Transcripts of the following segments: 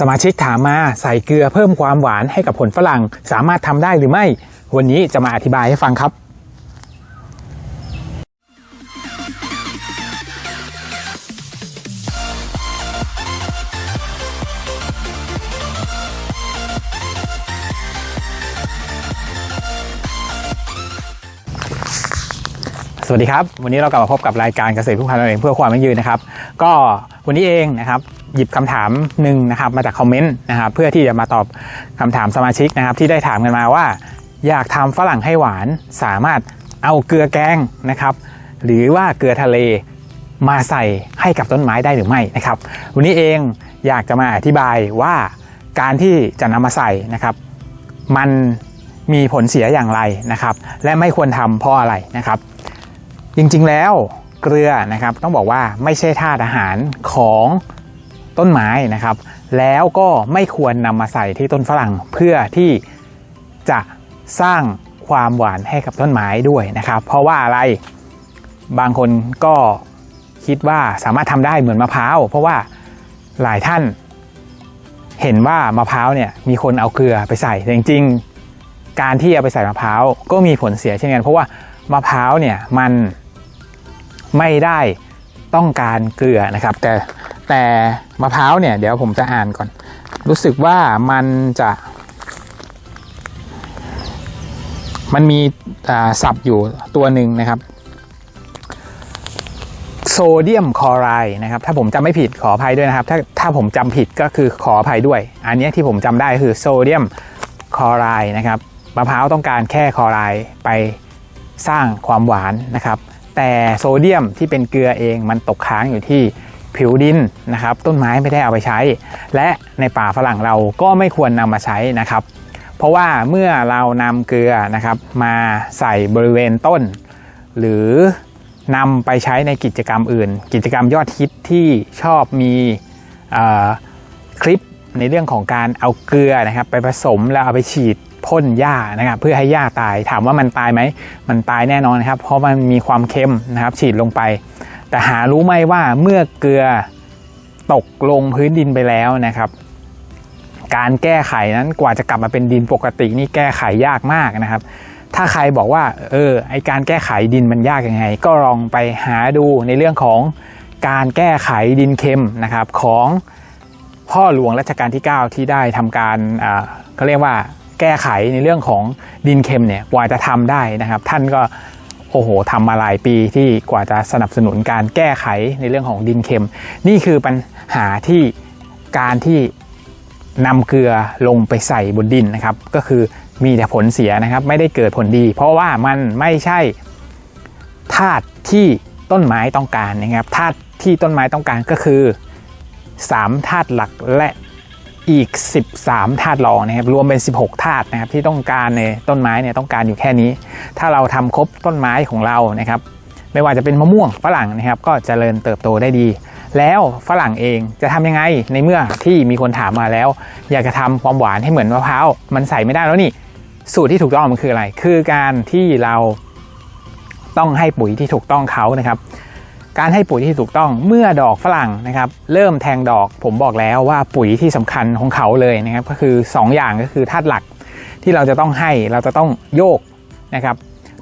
สมาชิกถามมาใส่เกลือเพิ่มความหวานให้กับผลฝรั่งสามารถทำได้หรือไม่ วันนี้จะมาอธิบายให้ฟังครับสวัสดีครับ วันนี้เรากลับมาพบกับรายการเกษตรพืชพันธุ์เราเองเพื่อความยั่งยืนนะครับ ก็วันนี้เองนะครับ หยิบคำถามหนึ่งนะครับมาจากคอมเมนต์นะครับเพื่อที่จะมาตอบคำถามสมาชิกนะครับที่ได้ถามกันมาว่า อยากทำฝรั่งให้หวานสามารถเอาเกลือแกงนะครับ หรือว่าเกลือทะเลมาใส่ให้กับต้นไม้ได้หรือไม่นะครับ วันนี้เองอยากจะมาอธิบายว่าการที่จะนำมาใส่นะครับ มันมีผลเสียอย่างไรนะครับ และไม่ควรทำเพราะอะไรนะครับ จริงๆแล้วเกลือนะครับต้องบอกว่าไม่ใช่ธาตุอาหารของ ต้นไม้นะครับ แล้วก็ไม่ควรนำมาใส่ที่ต้นฝรั่งเพื่อที่จะสร้างความหวานให้กับต้นไม้ด้วยนะครับ เพราะว่าอะไรบางคนก็คิดว่าสามารถทำได้เหมือนมะพร้าวเพราะว่าหลายท่านเห็นว่ามะพร้าวเนี่ยมีคนเอาเกลือไปใส่แต่จริงๆ การที่เอาไปใส่มะพร้าวก็มีผลเสียเช่นกันเพราะว่ามะพร้าวเนี่ยมันไม่ได้ต้องการเกลือนะครับ แต่ แต่มะพร้าวเนี่ยเดี๋ยวผมจะอ่านก่อน รู้สึกว่ามันจะ มันมีอ่าศัพท์อยู่ตัวหนึ่งนะครับโซเดียมคลอไรด์นะครับ ถ้าผมจำไม่ผิดขออภัยด้วยนะครับ ถ้าถ้าผมจำผิดก็คือขออภัยด้วย อันนี้ที่ผมจำได้คือโซเดียมคลอไรด์นะครับมะพร้าวต้องการแค่คลอไรด์ไปสร้างความหวานนะครับ แต่โซเดียมที่เป็นเกลือเองมันตกค้างอยู่ที่ ผิวดินนะครับ ต้นไม้ไม่ได้เอาไปใช้ และในป่าฝรั่งเราก็ไม่ควรนำมาใช้นะครับ เพราะว่าเมื่อเรานำเกลือนะครับ มาใส่บริเวณต้น หรือนำไปใช้ในกิจกรรมอื่น กิจกรรมยอดฮิตที่ชอบมีคลิปในเรื่องของการเอาเกลือนะครับ ไปผสมแล้วเอาไปฉีดพ่นหญ้านะครับ เพื่อให้หญ้าตายถามว่ามันตายไหม มันตายแน่นอนนะครับ เพราะมันมีความเค็มนะครับ ฉีดลงไป แต่หารู้ไหมว่าเมื่อเกลือตกลงพื้นดินไปแล้วนะครับ การแก้ไขนั้นกว่าจะกลับมาเป็นดินปกตินี่แก้ไขยากมากนะครับ ถ้าใครบอกว่า เออไอการแก้ไขดินมันยากยังไง ก็ลองไปหาดูในเรื่องของการแก้ไขดินเค็มนะครับของพ่อหลวงรัชกาลที่ 9 ที่ได้ทำการเขาเรียกว่าแก้ไขในเรื่องของดินเค็มเนี่ยกว่าจะทำได้นะครับ ท่านก็ โอ้โหทำมาหลายปีที่กว่าจะสนับสนุนการแก้ไขในเรื่องของดินเค็ม นี่คือปัญหาที่การที่นำเกลือลงไปใส่บนดินนะครับ ก็คือมีแต่ผลเสียนะครับ ไม่ได้เกิดผลดี เพราะว่ามันไม่ใช่ธาตุที่ต้นไม้ต้องการนะครับธาตุที่ต้นไม้ต้องการก็คือ 3 ธาตุหลักและ อีก 13ธาตุรองนะครับรวมเป็น 16ธาตุนะครับที่ต้องการในต้นไม้เนี่ยต้องการอยู่แค่นี้ ถ้าเราทำครบต้นไม้ของเรานะครับไม่ว่าจะเป็นมะม่วงฝรั่งนะครับก็เจริญเติบโตได้ดี แล้วฝรั่งเองจะทำยังไงในเมื่อที่มีคนถามมาแล้ว อยากจะทำความหวานให้เหมือนมะพร้าวมันใส่ไม่ได้แล้วนี่สูตรที่ถูกต้องมันคืออะไร คือการที่เราต้องให้ปุ๋ยที่ถูกต้องเขานะครับ การให้ปุ๋ยที่ถูกต้องเมื่อดอกฝรั่งนะครับเริ่มแทงดอกผมบอกแล้วว่าปุ๋ยที่สำคัญของเขาเลยนะครับก็คือ 2 อย่างก็คือธาตุหลักที่เราจะต้องให้เราจะต้องโยกนะครับ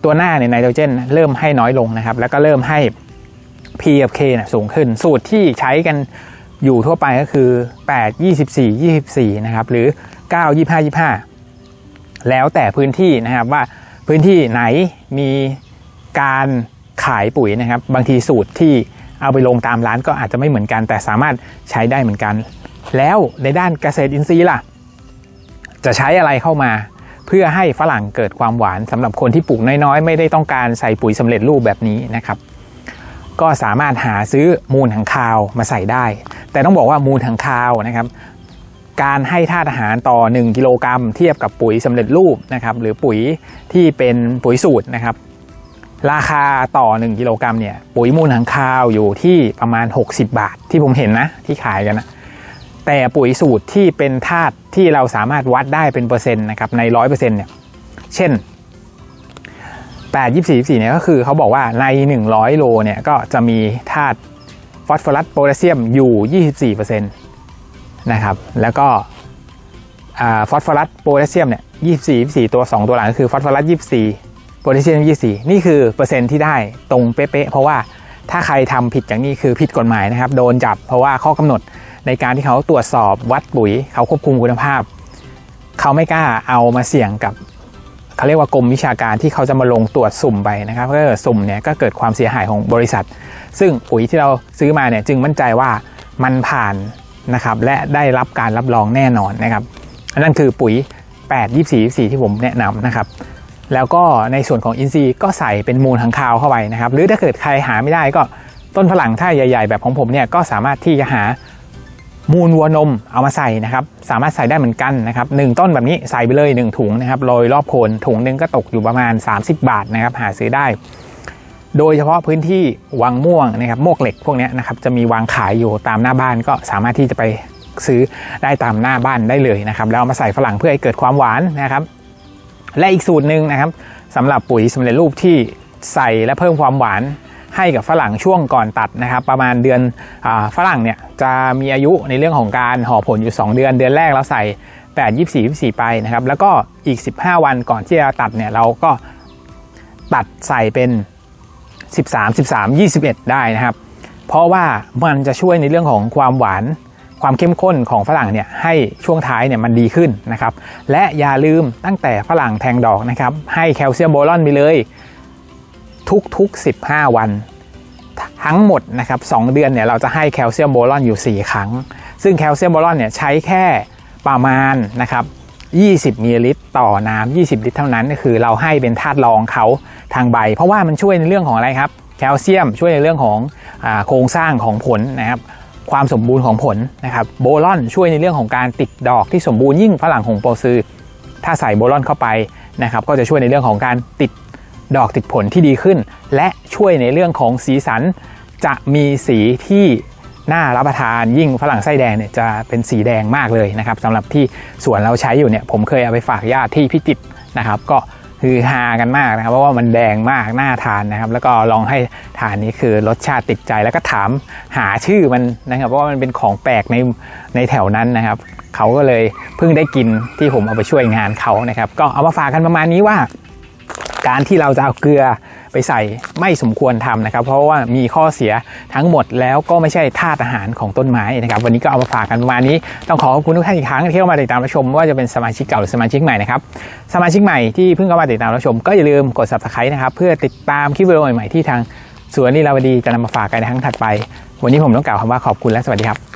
ตัวหน้าเนี่ยไนโตรเจนเริ่มให้น้อยลงนะครับแล้วก็เริ่มให้ P กับ K นะสูงขึ้น สูตรที่ใช้กันอยู่ทั่วไปก็คือ 8 24 24 นะครับ หรือ 9 25 25 แล้วแต่พื้นที่นะครับว่าพื้นที่ไหนมีการ ขายปุ๋ยนะครับ บางทีสูตรที่เอาไปลงตามร้านก็อาจจะไม่เหมือนกัน แต่สามารถใช้ได้เหมือนกัน แล้วในด้านเกษตรอินทรีย์ล่ะ จะใช้อะไรเข้ามา เพื่อให้ฝรั่งเกิดความหวานสำหรับคนที่ปลูกน้อยๆ ไม่ได้ต้องการใส่ปุ๋ยสำเร็จรูปแบบนี้นะครับก็สามารถหาซื้อมูลถังคาวมาใส่ได้ แต่ต้องบอกว่ามูลถังคาวนะครับ การให้ธาตุอาหารต่อ 1 กิโลกรัม เทียบกับปุ๋ยสำเร็จรูปนะครับ หรือปุ๋ยที่เป็นปุ๋ยสูตรนะครับ ราคาต่อ 1 กิโลกรัมเนี่ยปุ๋ยมูลถังคาวอยู่ที่ประมาณ 60 บาทที่ผมเห็นนะ ที่ขายกันนะแต่ปุ๋ยสูตรที่เป็นธาตุที่เราสามารถวัดได้เป็นเปอร์เซ็นต์นะครับในร้อยเปอร์เซ็นต์เนี่ยเช่น 8 24 24เนี่ยก็คือเขาบอกว่าใน 100 โลเนี่ยก็จะมีธาตุฟอสฟอรัสโพแทสเซียมอยู่ 24%ในนะครับแล้วก็ฟอสฟอรัสโพแทสเซียมเนี่ย24 24 ตัว 2 ตัวหลังก็คือฟอสฟอรัส24 โพแทสเซียม 24 นี่คือเปอร์เซ็นต์ที่ได้ตรงเป๊ะๆเพราะว่าถ้าใครทำผิดอย่างนี้คือผิดกฎหมายนะครับ โดนจับเพราะว่าข้อกำหนดในการที่เขาตรวจสอบวัดปุ๋ย เขาควบคุมคุณภาพ เขาไม่กล้าเอามาเสี่ยงกับเขาเรียกว่ากรมวิชาการที่เขาจะมาลงตรวจสุ่มไปนะครับถ้าเกิดสุ่มเนี่ยก็เกิดความเสียหายของบริษัท ซึ่งปุ๋ยที่เราซื้อมาเนี่ยจึงมั่นใจว่ามันผ่านนะครับและได้รับการรับรองแน่นอนนะครับอันนั้นคือปุ๋ย 8 24 24 ที่ผมแนะนำนะครับ แล้วก็ในส่วนของอินทรีย์ก็ใส่เป็นมูลทางคาวเข้าไปนะครับ หรือถ้าเกิดใครหาไม่ได้ก็ต้นฝรั่งถ้าใหญ่ ๆ แบบของผมเนี่ยก็สามารถที่จะหามูลวัวนมเอามาใส่นะครับ สามารถใส่ได้เหมือนกันนะครับหนึ่งต้นแบบนี้ใส่ไปเลย 1 ถุงนะครับโรยรอบโคนถุงหนึงก็ตกอยู่ประมาณ 30 บาทนะครับ หาซื้อได้ โดยเฉพาะพื้นที่วังม่วงนะครับโมกเหล็กพวกนี้นะครับจะมีวางขายอยู่ตามหน้าบ้านก็สามารถที่จะไปซื้อได้ตามหน้าบ้านได้เลยนะครับแล้วเอามาใส่ฝรั่งเพื่อให้เกิดความหวานนะครับ และอีกสูตรหนึ่งนะครับสำหรับปุ๋ยสำเร็จรูปที่ใส่และเพิ่มความหวานให้กับฝรั่งช่วงก่อนตัดนะครับ ประมาณเดือนอฝรั่งเนี่ยจะมีอายุในเรื่องของการห่อผลอยู่ 2 เดือน เดือนแรกเราใส่ 8 24 24 ไปนะครับ แล้วก็อีก 15 วันก่อนที่จะตัดเนี่ยเราก็ตัดใส่เป็น 13 13 21 ได้นะครับ เพราะว่ามันจะช่วยในเรื่องของความหวาน ความเข้มข้นของฝรั่งเนี่ยให้ช่วงท้ายเนี่ยมันดีขึ้นนะครับและอย่าลืมตั้งแต่ฝรั่งแทงดอกนะครับให้แคลเซียมโบรอนไปเลย ทุกๆ 15 วัน ทั้งหมดนะครับ2เดือนเนี่ยเราจะให้แคลเซียมโบรอนอยู่ 4 ครั้ง ซึ่งแคลเซียมโบรอนเนี่ยใช้แค่ประมาณนะครับ20มิลลิลิตรต่อน้ำ20 ลิตรเท่านั้นก็คือเราให้เป็นธาตุรองเขาทางใบ เพราะว่ามันช่วยในเรื่องของอะไรครับ แคลเซียมช่วยในเรื่องของอโครงสร้างของผลนะครับ ความสมบูรณ์ของผลนะครับโบรอนช่วยในเรื่องของการติดดอกที่สมบูรณ์ยิ่งฝรั่งหงโปรซือ ถ้าใส่โบรอนเข้าไปนะครับก็จะช่วยในเรื่องของการติดดอกติดผลที่ดีขึ้น และช่วยในเรื่องของสีสัน จะมีสีที่น่ารับประทานยิ่งฝรั่งไส้แดงเนี่ยจะเป็นสีแดงมากเลยนะครับสำหรับที่สวนเราใช้อยู่เนี่ยผมเคยเอาไปฝากญาติที่พิจิตรนะครับ ก็ คือฮากันมากนะครับ เพราะว่ามันแดงมากน่าทานนะครับ แล้วก็ลองให้ทานนี้คือรสชาติติดใจแล้วก็ถามหาชื่อมันนะครับ เพราะว่ามันเป็นของแปลกในในแถวนั้นนะครับ เขาก็เลยเพิ่งได้กินที่ผมเอาไปช่วยงานเขานะครับ ก็เอามาฝากกันประมาณนี้ว่า การที่เราจะเอาเกลือ ไปใส่ไม่สมควรทำนะครับ เพราะว่ามีข้อเสียทั้งหมดแล้วก็ไม่ใช่ธาตุอาหารของต้นไม้นะครับ วันนี้ก็เอามาฝากกันประมาณนี้ ต้องขอขอบคุณทุกท่านอีกครั้งที่เข้ามาติดตามรับชม ว่าจะเป็นสมาชิกเก่าหรือสมาชิกใหม่นะครับสมาชิกใหม่ที่เพิ่งเข้ามาติดตามรับชม ก็อย่าลืมกด subscribe นะครับเพื่อติดตามคลิปวิดีโอใหม่ๆที่ทางสวนลีลาวดีจะนำมาฝากกันในครั้งถัดไป วันนี้ผมต้องกล่าวคำว่าขอบคุณและสวัสดีครับ